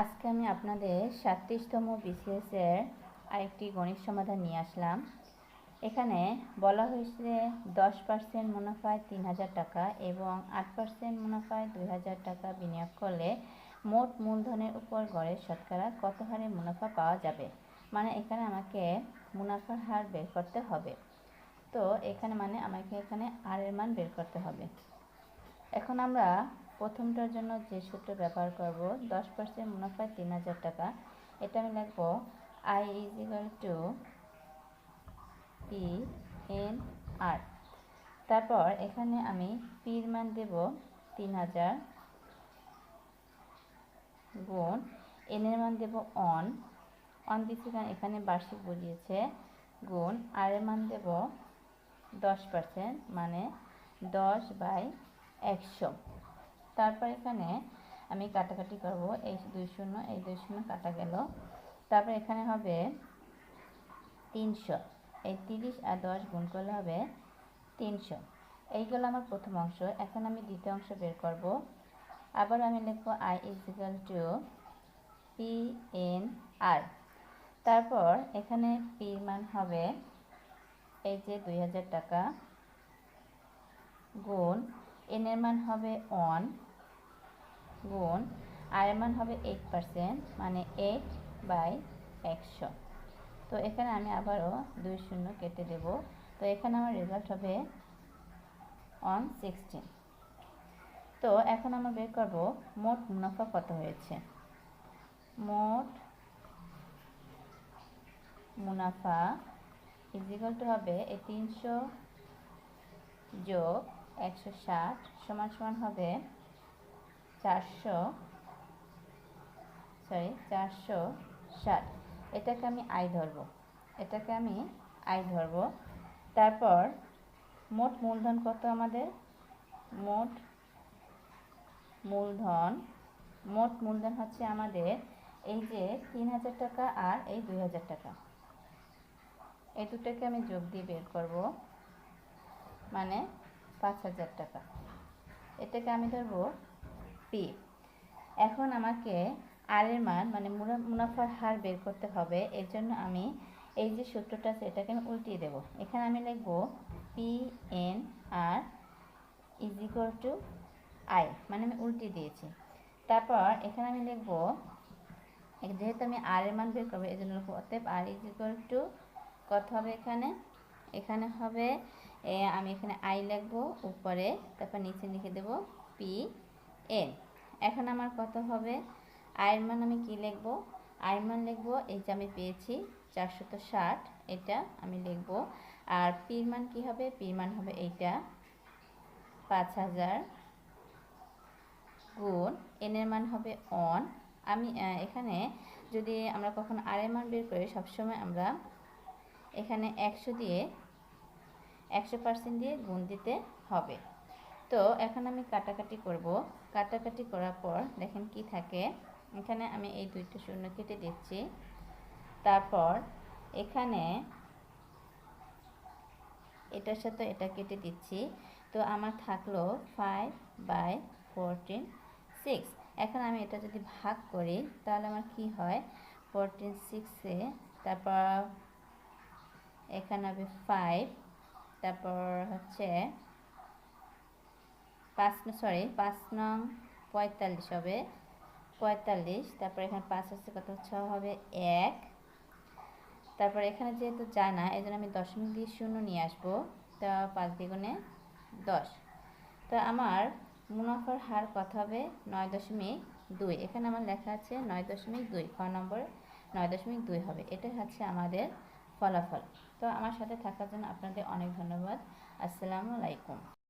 আজকে আমি আপনাদের সাতত্রিশতম বিসিএসের আরেকটি গণিত সমাধান নিয়ে আসলাম। এখানে বলা হয়েছে দশ পার্সেন্ট মুনাফায় তিন হাজার টাকা এবং আট পার্সেন্ট মুনাফায় দুই হাজার টাকা বিনিয়োগ করলে মোট মূলধনের উপর গড়ে শতকরা কত হারে মুনাফা পাওয়া যাবে? মানে এখানে আমাকে মুনাফার হার বের করতে হবে। তো এখানে মানে আমাকে এখানে আর এর মান বের করতে হবে। এখন আমরা প্রথমটার জন্য যে সূত্র ব্যবহার করব, দশ পার্সেন্ট মুনাফায় তিন হাজার টাকা। এটা আমি লিখব I is to P N R তারপর এখানে আমি পির মান দেব তিন হাজার গুণ এন এর মান দেব অন অন দিচ্ছি কারণ এখানে বার্ষিক বুঝিয়েছে গুণ আর এর মান দেব দশ পার্সেন্ট মানে দশ বাই একশো। তারপর এখানে আমি কাটাকাটি করব। এই দুই শূন্য, এই দুই শূন্য কাটা গেল। তারপর এখানে হবে তিনশো। এই তিরিশ আর দশ গুণ করলে হবে তিনশো। এইগুলো আমার প্রথম অংশ। এখন আমি দ্বিতীয় অংশ বের করব। আবার আমি লিখব I is equal to P N R তারপর এখানে পির মান হবে এই যে দুই হাজার টাকা গুণ এন এর মান হবে ওয়ান গুণ আর এর মান হবে এইট পারসেন্ট মানে এইট বাই একশো। তো এখানে আমি আবারও দুই শূন্য কেটে দেব। তো এখানে আমার রেজাল্ট হবে ওয়ান সিক্সটিন তো এখন আমরা বের করব মোট মুনাফা কত হয়েছে? মোট মুনাফা ইজিকাল টু হবে এই তিনশো যোগ একশো ষাট সমান সমান হবে চারশো সরি চারশো ষাট। এটাকে আমি আই ধরব। এটাকে আমি আই ধরব। তারপর মোট মূলধন কত আমাদের? মোট মূলধন মোট মূলধন হচ্ছে আমাদের এই যে তিন হাজার টাকা আর এই দুই হাজার টাকা। এই দুটাকে আমি যোগ দিয়ে বের করব। মানে পাঁচ হাজার টাকা। এটাকে আমি ধরবো পি এখন আমাকে আর এর মান মানে মুনাফার হার বের করতে হবে। এর জন্য আমি এই যে সূত্রটা আছে, এটাকে আমি উল্টিয়ে দেবো। এখানে আমি লিখব P N R is equal to I মানে আমি উল্টিয়ে দিয়েছি। তারপর এখানে আমি লিখব, যেহেতু আমি আর এর মান বের করব এই জন্য অতএব আর ইজ ইকুয়াল টু কত হবে এখানে? এখানে হবে আমি এখানে আই লিখব, উপরে, তারপর নিচে লিখে দেব পি এন এখন আমার কত হবে? আয়ের মান আমি কি লিখব? আয়ের মান লিখব, এই যে আমি পেয়েছি চারশত ষাট, এটা আমি লিখব। আর পির মান কি হবে? পির মান হবে এইটা, পাঁচ হাজার গুণ এনের মান হবে অন। আমি এখানে যদি আমরা কখন আরের মান বের করি, সবসময় আমরা এখানে একশো দিয়ে একশো পার্সেন্ট দিয়ে গুণ দিতে হবে। তো এখন আমি কাটাকাটি করব। কাটাকাটি করার পর দেখেন কি থাকে। এখানে আমি এই দুইটা শূন্য কেটে দিচ্ছি। তারপর এখানে এটার সাথে এটা কেটে দিচ্ছি। তো আমার থাকল ফাইভ বাই ফোরটিন সিক্স এখন আমি এটা যদি ভাগ করি, তাহলে আমার কি হয়? ফোরটিন সিক্সে তারপর এখানে হবে ফাইভ তারপর হচ্ছে পাঁচ সরি পাঁচ নং, পঁয়তাল্লিশ হবে। পঁয়তাল্লিশ, তারপর এখানে পাঁচ হচ্ছে কত? ছ হবে এক। তারপর এখানে যেহেতু জানা এই জন্য আমি দশমিক দিয়ে শূন্য নিয়ে আসব। তা পাঁচ দ্বিগুণে দশ। তো আমার মুনাফার হার কত হবে? নয় দশমিক দুই। এখানে আমার লেখা আছে নয় দশমিক দুই ক নম্বর নয় দশমিক দুই হবে। এটা হচ্ছে আমাদের ফলাফল। তো আমার সাথে থাকার জন্য আপনাদের অনেক ধন্যবাদ। আসসালামু আলাইকুম।